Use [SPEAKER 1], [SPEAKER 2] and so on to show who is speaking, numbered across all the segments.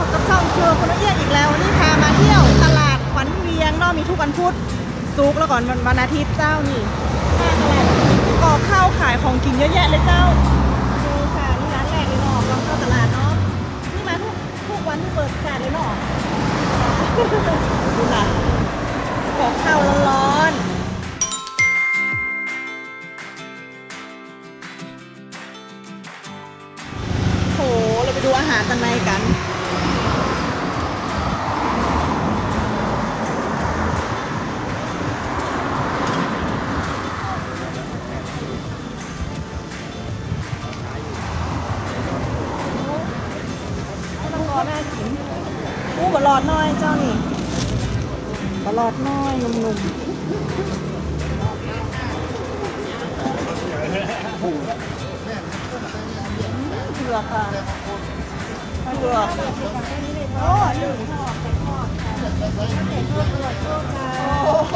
[SPEAKER 1] พบกับช่องเชือคนละเอียดอีกแล้ววันนี้พามาเที่ยวตลาดขวัญเวียงนอกมีทุกวันพุธซุกร์แล้วก่อนวันวันอาทิตย์เจ้านี่ห้าตลาดก่อข้าวขายของกินเยอะแยะเลยเจ้าดูค่ะนี่ร้านแรกเลยเนาะลองเข้าตลาดเนาะนี่มาทุกทุกวันที่เปิดขายเลยเนาะดูค่ะก่อข้าวร้อนๆโหเราไปดูอาหารตังในกัน ลอดน้อยนุ่มๆเผือกค่ะเผือกโอ้หนึ่งทอดเป็ดทอดโอ้โห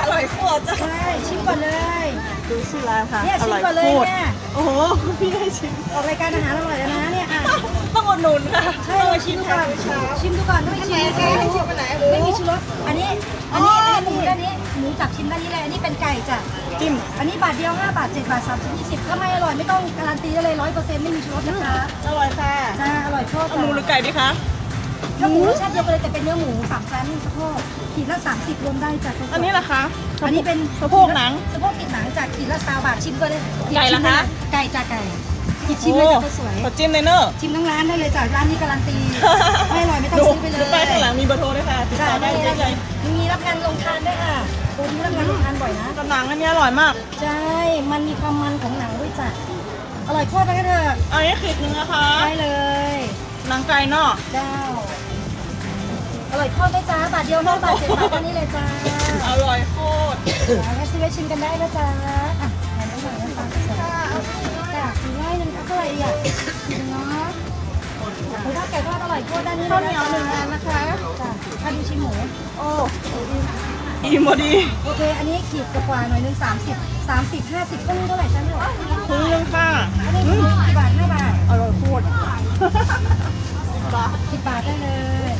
[SPEAKER 1] อร่อยโคตรจ้ะ
[SPEAKER 2] ใช่ชิมก่อนเลย
[SPEAKER 1] ดูชื่อร้านค่ะ อร่อย
[SPEAKER 2] ชิมก่อนเลย
[SPEAKER 1] โคตรโอ้โหพี่ให้ชิม
[SPEAKER 2] ออกรายการอาหารอร่อยแล้วนะเนี่ยอะ
[SPEAKER 1] ต้องอุดหนุนค่ะ
[SPEAKER 2] ใช่
[SPEAKER 1] ต้อง
[SPEAKER 2] เรา
[SPEAKER 1] มา
[SPEAKER 2] ชิ
[SPEAKER 1] ชิ
[SPEAKER 2] ม
[SPEAKER 1] ม
[SPEAKER 2] ดู
[SPEAKER 1] ก่
[SPEAKER 2] ก่
[SPEAKER 1] อ
[SPEAKER 2] อนน
[SPEAKER 1] เช้า
[SPEAKER 2] ชิมดูก่อนต้องไม่ชิม
[SPEAKER 1] อันไหนคะให้ชิมอันไหนโอ้
[SPEAKER 2] ไม่มีชูรสอันนี้ อันนี้อันนี้หมูด้านนี้หมูจับชิมด้านนี้เลย อันนี้เป็นไก่จ้ะ
[SPEAKER 1] จิ้ม
[SPEAKER 2] อันนี้บาทเดียว 5 บาท 7 บาท30 20ถ้าไม่อร่อยไม่ต้องการันตีได้เลย100%ไม่มีชูรสนะคะ
[SPEAKER 1] อร่อยค่ะ
[SPEAKER 2] จ้าอร่อยโคตร
[SPEAKER 1] เอาหมูหรือไก่ดีคะ
[SPEAKER 2] ถ้าหมูรสชาติเดียวกันเลยแต่เป็นเนื้อหมูสามชั้นสะโพกขีดละ30รวมได้จ้ะ
[SPEAKER 1] อันนี้ล่ะคะ
[SPEAKER 2] อันนี้เป็น
[SPEAKER 1] สะโพกหนัง
[SPEAKER 2] สะโพกติดหนังจากขีดละสาบาทชิมก็ได้
[SPEAKER 1] ไก่ล่ะคะ
[SPEAKER 2] ไก่จ้ะไก่ขีด ชิมเลยจ้ะก็สวย
[SPEAKER 1] ขอจิ้มเลยเนอะ
[SPEAKER 2] ชิมทั้งร้านได้เลยจ้ะร้านนี้การันตีไม่อร่อยไม่ต้อง
[SPEAKER 1] ดู
[SPEAKER 2] ซื้อไปเลย
[SPEAKER 1] ดูป้ายข้างหลังมีเบอร์โทรด้วยค่ะติด
[SPEAKER 2] จ้ะ
[SPEAKER 1] ต่อได้
[SPEAKER 2] ได้
[SPEAKER 1] เล
[SPEAKER 2] ได้
[SPEAKER 1] ย
[SPEAKER 2] มีรับงานลงทานด้วยค่ะตัวนี้รับงานลงทานบ่อยนะ
[SPEAKER 1] กำลังอันนี้อร่อยมาก
[SPEAKER 2] ใช่มันมีความมันของหนังด้วยจ้ะอร่อยโคตรไปกันเถอะ
[SPEAKER 1] อันนี้ขีดหนึงนะคะ
[SPEAKER 2] ได้เลย
[SPEAKER 1] หนังไก่เนาะ
[SPEAKER 2] เจ้าอร่อยโคตรไหมจ้าบาทเดียวห้าบาทเจ็ดบาทอันนี้เลยจ้า
[SPEAKER 1] อร่อยโคตร
[SPEAKER 2] เอาไปซื้อไปชิมกันได้นะจ๊ะ ท่าไหร่ดีอะเนาะหมูทอดไก่ทอดอร่อยโคตรด้านนี้
[SPEAKER 1] ข้าวเหนียวหนึ่งอันนะคะ
[SPEAKER 2] จ้ะถ้าดูชิมหมู
[SPEAKER 1] โอ้อิ่มพอดี
[SPEAKER 2] โอเค อันนี้ขีดกว่าๆหน่อยหนึงสามสิบสามสิบห้าสิบก็รู้เท่าไหร่จ้ะลูก
[SPEAKER 1] ถุงหนึงค่ะ
[SPEAKER 2] อันนี้กี่บาทห้าบาท
[SPEAKER 1] อร่อยโคตร
[SPEAKER 2] สิบบาทได้เลย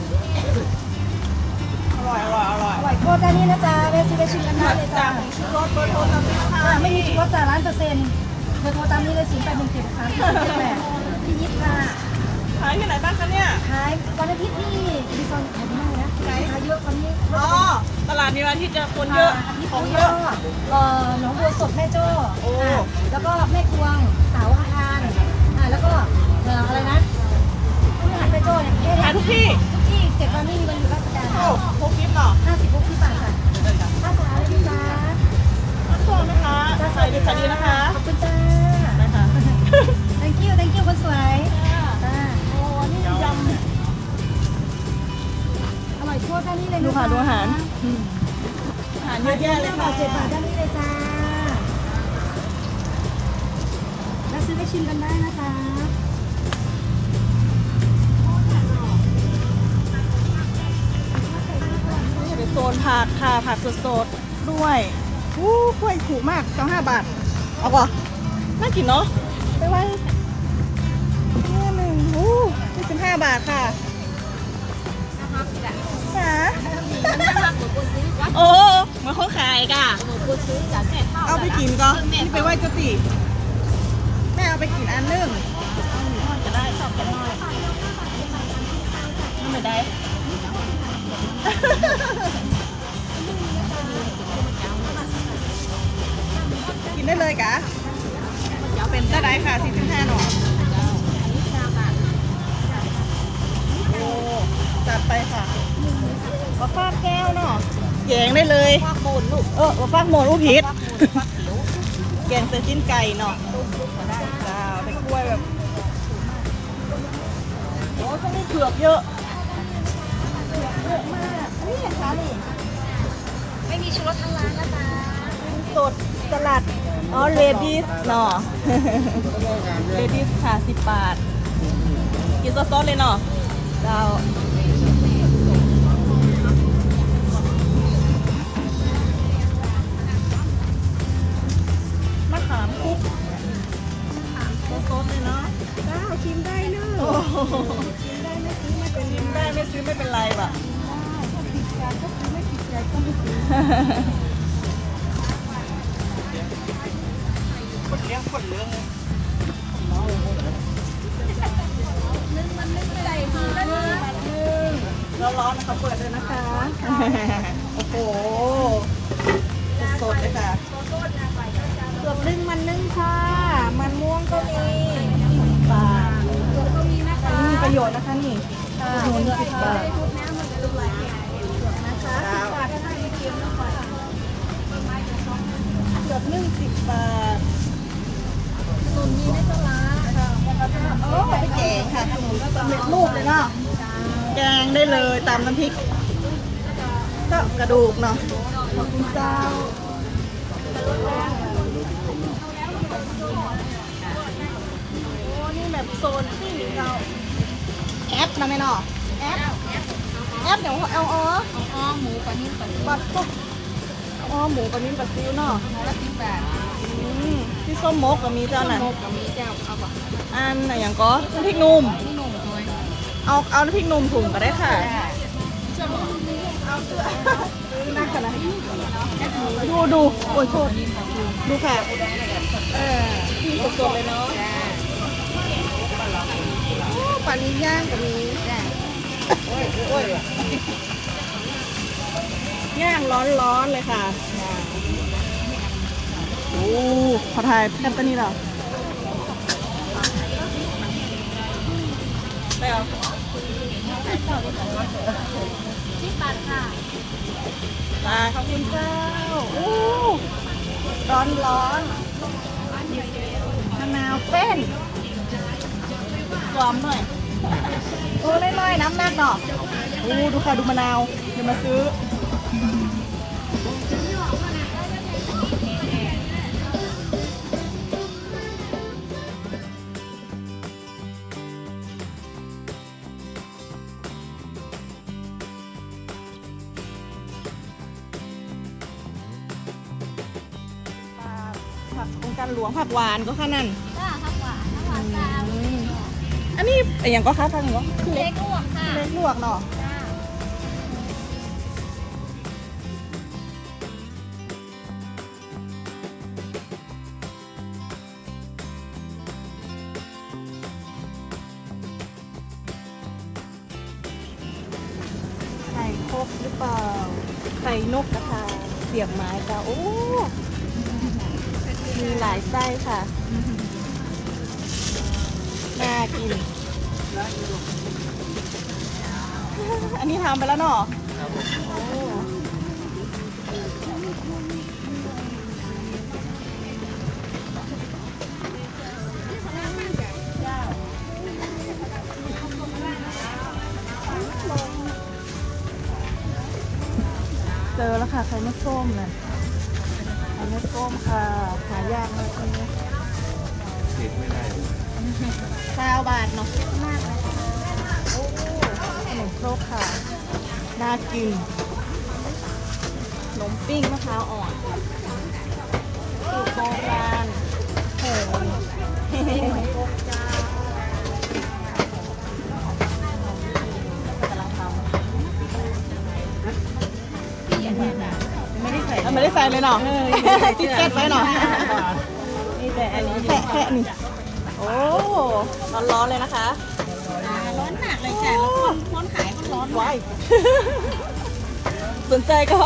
[SPEAKER 1] อร่อยอร่อยอร่อย
[SPEAKER 2] อร่อยโคตรด้านนี้นะจ๊ะไปซื้อไปชิมกันได้เลยจ้ะ
[SPEAKER 1] ชูรสเบอร์โทรตามนี้ค่ะ
[SPEAKER 2] จ้ะไม่มีชูรสจ้ะร้านเปอร์เซ็นต์ เบอร์โทรตามนี้เลยศูนย์แปดหนึ่งเจ็ดสามสี่เจ็ดแปดพี่ยิปค่ะ
[SPEAKER 1] ขายที่ไหนบ้างคะเนี่ย
[SPEAKER 2] ขายวันอาทิตย์ที่ดีซอนขายดีมากนะขายเยอะตอนนี้
[SPEAKER 1] อ๋อ ตลาดนี้วันอาที่จะคนเยอะ
[SPEAKER 2] อาทิตย์
[SPEAKER 1] ของ
[SPEAKER 2] เย
[SPEAKER 1] เย
[SPEAKER 2] อะ
[SPEAKER 1] อะ
[SPEAKER 2] เอ่อหนองบัวสดแม่โจ้
[SPEAKER 1] โอ้
[SPEAKER 2] อะแล้วก็แม่ควงเสาอาคารอะแล้วก็เอ่ออะไรนะผู้บริหารแม่โจ้เนี่ยแค่
[SPEAKER 1] ขาย
[SPEAKER 2] นี้
[SPEAKER 1] ทุกที่
[SPEAKER 2] ทุกที่เจ็ดวันไม่มีวันหยุดราชการ
[SPEAKER 1] โอ้พกคลิปเนาะ
[SPEAKER 2] ห้าสิบหกสิบบา
[SPEAKER 1] น้ำส้มนะคะขายดีขายดีนะคะ
[SPEAKER 2] ขอบคุณจ้า
[SPEAKER 1] นะคะ
[SPEAKER 2] thank you thank you คนสวยจ้า
[SPEAKER 1] โอ้นี่ย
[SPEAKER 2] อร่อยโคตรด้านนี้เลยำนะ
[SPEAKER 1] ดูค่ะ
[SPEAKER 2] จ๊ะ
[SPEAKER 1] ดูอาหารอาหารเยอะแยะเลย
[SPEAKER 2] ห้า
[SPEAKER 1] ค่ะ
[SPEAKER 2] บาทเจ็ดบาทด้านนี้เลยจ้าแล้วซื้อไปชิมกันได้นะคะ
[SPEAKER 1] นี่เป็นโซนผักค่ะผักสดๆด้วย อู้กล้วยถูกมากเก้าห้าบาท เอาก่อนน่ากินเนาะ ไปไว้นี่หนึ่งอู้ยี่สิบห้าบาทค่ะค่ะโอ้เหมาคนขายก่ะ เอาไปกินก็นี่ไปไหว้เจ้าตีแม่เอาไปกินอันหนึง เออมาฟาก
[SPEAKER 2] โม
[SPEAKER 1] นอุพิษแกงเส้นชิ้นไก่เนาะจ้าไปกล้วยแบบโอ้ช่วงนี้เผือกเยอะเผือกเยอะมากนี่ค่ะนี่
[SPEAKER 2] ไม่มีชูรสทั้งร้านนะจ๊ะ
[SPEAKER 1] สดสลัดอ๋อเลดี้เนาะเลดี้ค่ะสิบบาทกินซอสๆเลยเนาะเจ้ามะขามคุกซอสๆเลยเนาะจ้า
[SPEAKER 3] ได้ไม่ซื้อไม่เป็น
[SPEAKER 1] ได้ไม่ซื้อไม่เป็นไรว่ะ
[SPEAKER 3] ถ้าติดใจก็ซื้อไม่ติดใจก็ไม่ซื้อ
[SPEAKER 4] คนเลี้ยงคนเลี้ยง
[SPEAKER 3] นึ่งมันนึ่งไม่ได้ทีละ
[SPEAKER 1] แล้วร้อนนะคะเปิดเลยนะคะ โอ้โห สดๆเลยค่ะ
[SPEAKER 3] เกือบนึ่งมันนึ่งค่ะ มันม่วงก็มี
[SPEAKER 1] ปลา ประโยชน์นะคะนี่
[SPEAKER 3] ค่ะ
[SPEAKER 1] จำนวนสิบบาท
[SPEAKER 3] ได้ทุกน้ำมันจะลูกหลายอย่างเกือบนะคะสิบบาทถ้าให้เค็มแล้วก่อน
[SPEAKER 1] เกือบนึ่งสิบบาท
[SPEAKER 3] ตุนมีไม่ตลาค่ะ
[SPEAKER 1] โอ้ไปแกงค่ะสำเร็จรูปเลยเนาะแกงได้เลยตามน้ำพริกก็กระดูกเนาะขอบคุณเจ้าโอ้นี่แบบโซนปิ้งเรา แอปนะแม่เนาะแอปแอปเดี๋ยวเอาอ๋อ
[SPEAKER 3] อ๋อหมูปลานิ่มปลานิ่ม
[SPEAKER 1] บัดปุ๊บอ๋อหมูปลานิ่มปลาซิวเนาะ
[SPEAKER 3] ละสิบบาท
[SPEAKER 1] อืมที่ส้มมกก็มีเจ้าน่ะ
[SPEAKER 3] หมกกับมีเจ้าเอาบ่
[SPEAKER 1] อันไหนอย่างก็น้ำพริกหนุ่ม
[SPEAKER 3] นี่หนุ่มเลย
[SPEAKER 1] เอาเอาน้ำพริกหนุ่มถุงก็ได้ค่ะเอาเสื้อนั่งกันนะดูดูโอ้ยโทษดูค่ะเออที่สดๆเลยเนาะโอ้ ปลานี้ย่างกับนี้โอ้ยโอ้ยย่างร้อนๆเลยค่ะโอ้ขอถ่ายแคปกันนี่เหรอไปเอา
[SPEAKER 3] สิบบาทค่ะ
[SPEAKER 1] มาขอบคุณเจ้าโอ้ร้อนร้อนมะนาวเป็น กรอมหน่อยโอ้น้อยๆน้ำหนักเนาะโอ้ดูค่ะดูมะนาวเดี๋ยวมาซื้อผักโครงการหลวงผักหวานก็ค่ะนั่น
[SPEAKER 3] จ้าครับหวานน้ำหวานจ้า
[SPEAKER 1] อืมอันนี้อะไรอย่างก็คะทางนี้ก็
[SPEAKER 3] เล็กลวกค่ะ
[SPEAKER 1] เล็กลวกเนาะ
[SPEAKER 3] จ้า
[SPEAKER 1] ไข่ครบหรือเปล่า ไข่นกกระทาเสียบไม้จ้าโอ้ มีหลายไส้ค่ะ กิน อันนี้ทำไปแล้วเนาะเจอแล้วค่ะไข่มดส้มน่ะไข่มดส้มค่ะหายากมากเลย
[SPEAKER 4] เด็กไม่ได้
[SPEAKER 1] เก้าบาทเนาะมากเลยโอ้ขนมครกค่ะ น่ากินขนมปิ้งมะพร้าวอ่อนสูตรโบราณโอ้โหกำลังทำไม่ได้ใส่ไม่ได้ใส่เลยเนาะติดแก๊สไว้เนาะ
[SPEAKER 4] นี่แต่อันนี้
[SPEAKER 1] แค่แค่นี่โอ้ ร้อนๆเลยนะคะ
[SPEAKER 3] ร้อนหนักเลยจ้าแล้วคนคนขายก็ร้อน
[SPEAKER 1] ว้ายสนใจก็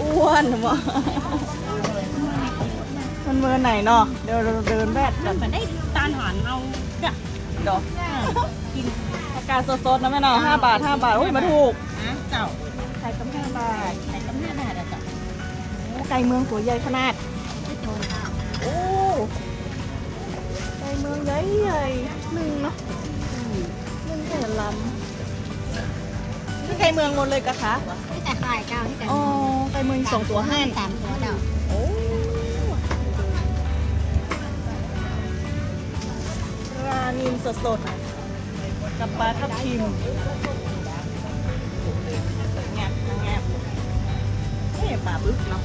[SPEAKER 1] อ้วนหมอมันเมือไหนเนาะเดี๋ยวเราเดินแวดกัน
[SPEAKER 3] มันได้ตาลหวานเอาจ้ะ
[SPEAKER 1] เดี๋ยวกินอาการสดๆนะแม่เนาะห้าบาทห้าบาทโอ้ยมาถูก
[SPEAKER 3] นะเจ้า
[SPEAKER 1] ไข่กับห้าบาท
[SPEAKER 3] ขายกำห้าบาทอะจ้ะ
[SPEAKER 1] โอ้ไก่เมืองตัวใหญ่ขนาด โอ้ไก่ เมืองใหญ่ใหญ่ๆหนึ่งเนาะหนึ่งแค่ลำนี่ไก่เมืองหมดเลยกะคะ
[SPEAKER 3] ที่แต่ขายเจ้าที่แต่
[SPEAKER 1] อ๋อไก่เมืองสองตัวห้าน
[SPEAKER 3] สามตัวเจ้า
[SPEAKER 1] โอ้ปลานินสดๆกับปลาทับทิมแงบแงบนี่ปลาบึกเนาะ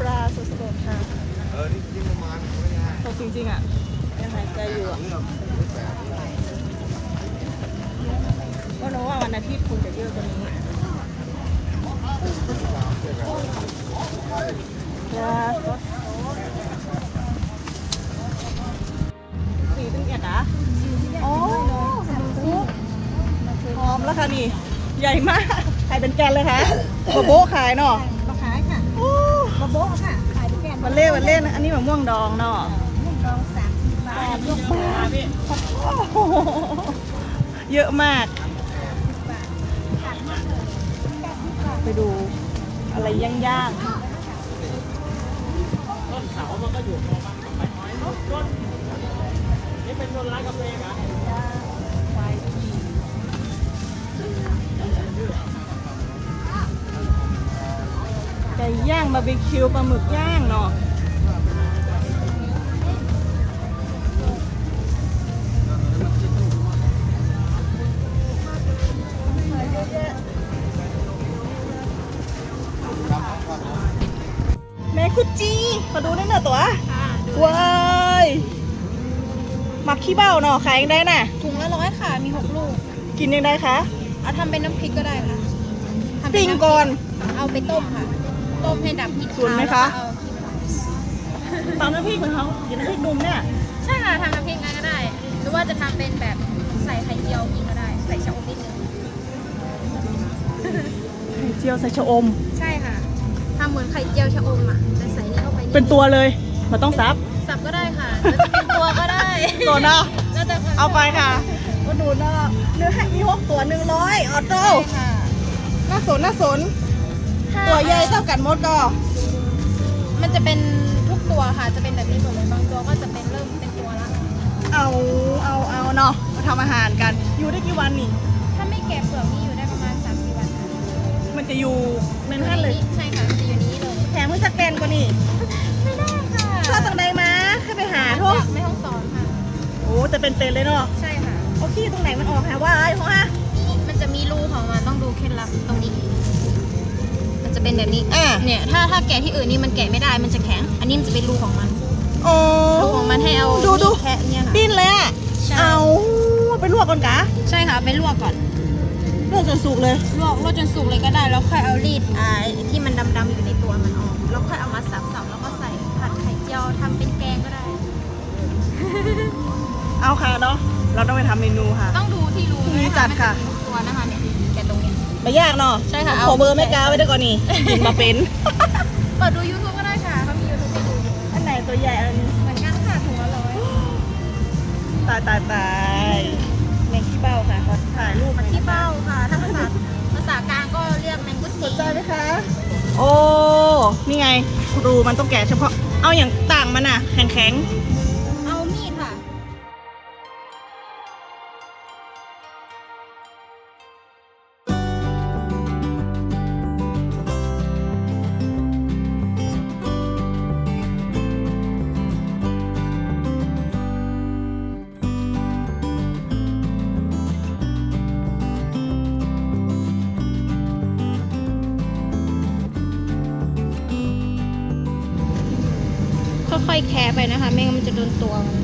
[SPEAKER 1] ปลาสดสดๆค่ะ
[SPEAKER 5] เออนี่ประมาณ
[SPEAKER 1] สดจริงๆอะยังหายใจอยู่อะก็รู้ว่าวันอาทิตย์คุณจะเยอะกว่านี้ปลาสด แล้วค่ะนี่ ใหญ่มาก ขายเป็นแกนเลยค่ะบะโบ๊ะขายเนาะ
[SPEAKER 3] มาขายค่ะ
[SPEAKER 1] โอ้
[SPEAKER 3] บะโบ๊ะค่ะ ขายทุกแกน
[SPEAKER 1] วันเล่วันเล่นอันนี้มะม่วงดองเนาะ
[SPEAKER 3] หนึ่งรองสามสิบบาทยกบาท
[SPEAKER 1] โอ้โหเยอะมาก ไปดูอะไรย่างๆไก่ย่า งบาร์บีคิวปลาหมึกย่างเนาะแม่คุจีมาดูได้เนอะตัวว้ายมักขี้เบ้าเนาะขายยังได้น่ะ
[SPEAKER 3] ถุงละร้อยค่ะ มีหกลูก
[SPEAKER 1] กินยังได้คะ
[SPEAKER 3] เอาทำเป็นน้ำพริกก็ได้ค่ะทำเป็
[SPEAKER 1] ปิ้
[SPEAKER 3] น
[SPEAKER 1] ง
[SPEAKER 3] น้ำพริ
[SPEAKER 1] ก่อน
[SPEAKER 3] เอาไปต้มค่ะ ต้มให้ดับกลิ่น
[SPEAKER 1] ส่วนไหมคะ
[SPEAKER 3] แล้วก็เอา
[SPEAKER 1] ตามน้ำพริกเหมือนเขากินน้ำพริกหนุ่มเนี่ย
[SPEAKER 3] ใช่ค่ะทำน้ำพริกงั้นก็ได้ หรือว่าจะทำเป็นแบบใส่ไข่เจียวกินก็ได้ ใส่ชะอมนิดนึง
[SPEAKER 1] ไข่เจียวใส่ชะอม
[SPEAKER 3] ใช่ค่ะทำเหมือนไข่เจียวชะอมอะแต่ใส่นี่เข้าไป
[SPEAKER 1] เป็นตัวเลยมันต้องซับ
[SPEAKER 3] สับก็ได้ค่ะแล้วจะเป็นตัวก็ได้
[SPEAKER 1] ตัวเนาะ
[SPEAKER 3] แล้วแต่
[SPEAKER 1] เอาไปค่ะมาดูเนาะเนื้อให้มีหกตัวหนึ่งร้อยออโต้
[SPEAKER 3] ใช่ค่ะ
[SPEAKER 1] น่าสนน่าสน
[SPEAKER 3] ถ้า
[SPEAKER 1] ตัวใหญ่เท่ากันหมดก็
[SPEAKER 3] มันจะเป็นทุกตัวค่ะ จะเป็นแบบนี้หมดเลยบางตัวก็จะเป็นเริ่มเป็นตัวละ
[SPEAKER 1] เอาเอาเอาเนาะมาทำอาหารกัน อยู่ได้กี่วันนี่
[SPEAKER 3] ถ้าไม่แกะเปลือกนี่อยู่ได้ประมาณ3 4วันค่ะ
[SPEAKER 1] มันจะอยู่เมนท่านเลย
[SPEAKER 3] ใช่ค่ะมันจะอยู่นี้เลย
[SPEAKER 1] แถมมือสแกนกว่านี่
[SPEAKER 3] ไม่ได้ค่ะ
[SPEAKER 1] ชอบตังใดมาขึ้นไปหาทุก
[SPEAKER 3] จากไม่ห้องสอนค่ะ
[SPEAKER 1] โอ้แต่เป็นๆเลยเนาะ
[SPEAKER 3] ใช่ค่ะ
[SPEAKER 1] เอาขี้ตรงไหนมันออกหาว่าไอ้ของฮะ
[SPEAKER 3] นี่มันจะมีรูของมันต้องดูเคล็ดลับตรงนี้มันจะ เป็นแบบนี้
[SPEAKER 1] อะ
[SPEAKER 3] เนี่ยถ้าถ้าแกะที่อื่นนี่มันแกะไม่ได้มันจะแข็ง อันนี้มันจะเป็นรูของมัน
[SPEAKER 1] โอ้
[SPEAKER 3] รูของมันให้เอา
[SPEAKER 1] ดูดู
[SPEAKER 3] มีแค่เนี่ยค่ะ
[SPEAKER 1] ดิ้นเลยอะ
[SPEAKER 3] ใช่
[SPEAKER 1] เอาไปลวกก่อนกะ
[SPEAKER 3] ใช่ค่ะเอาไปลวกก่อน
[SPEAKER 1] ลวกจนสุกเลย
[SPEAKER 3] ลวกลวกจนสุกเลยก็ได้แล้วค่อยเอารีดอ่าที่มันดำๆอยู่ในตัวมันออกแล้วค่อยเอามาสับๆแล้วก็ใส่ผัดไข่เจียวทำเป็นแกงก็ได้
[SPEAKER 1] เอาค่ะเนาะเราต้องไปทำเมนูค่ะ
[SPEAKER 3] ต้องดูที่รู
[SPEAKER 1] พรุ่งนี้จัดค่ะ
[SPEAKER 3] มันจมีทุกตัวนะคะ
[SPEAKER 1] ไม่ยากเนาะ
[SPEAKER 3] ใช่ค่ะ
[SPEAKER 1] ขอ
[SPEAKER 3] เอา
[SPEAKER 1] เบอร์แม่กาไว้ด้วยก่อนนี่กินมาเป็น
[SPEAKER 3] เปิดดู YouTube ก็ได้ค่ะเขามี YouTube ให้ดู
[SPEAKER 1] อันไหนตัวใหญ่อันนี้
[SPEAKER 3] เหมือนกันค่ะถุงละร้อย
[SPEAKER 1] ตายตายตายแมงขี้เบ้าค่ะขอถ่ายรูปหน่อย
[SPEAKER 3] ที่
[SPEAKER 1] นะคะ
[SPEAKER 3] เป้าค่ะ ถ้าภาษาภาษากลางก็เรียกแมงกุด
[SPEAKER 1] ส
[SPEAKER 3] จี
[SPEAKER 1] นใจไหมคะ โอ้ นี่ไงรูมันต้องแกะเฉพาะ เอาอย่างต่างมันอะ แข็งแข็ง
[SPEAKER 3] เแคะไปนะคะ ไม่งั้นมันจะโดนตัวมัน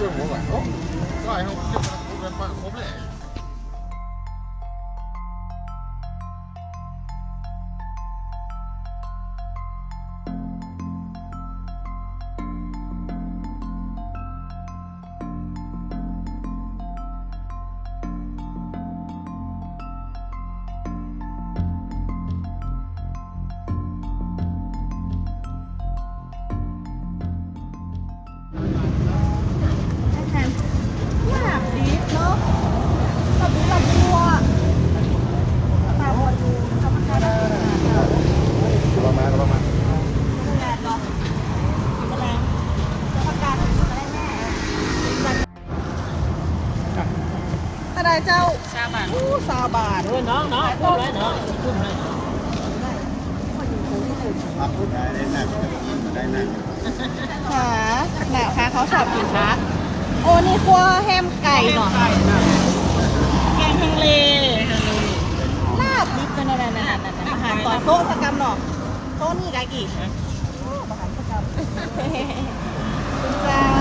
[SPEAKER 1] ว่า
[SPEAKER 4] แปลว่าเจ้าหัวแบบโอ้าบา
[SPEAKER 1] ทอู้ซาบาท
[SPEAKER 3] น้องน้องพูดเลยน้องพูดเลย
[SPEAKER 4] อะพูดได้ได้หนักได้หนัก
[SPEAKER 1] ขาหนาขาเขาชอบกินคะโอ้นี่คั่วแฮมไก่เนาะแกงฮังเลลาบดิบเป็นอะไรนะอาหารต่อโซ่สกรรมเนาะโซ่นี่ไก่กี่อาหารสกรรมคุณจ้า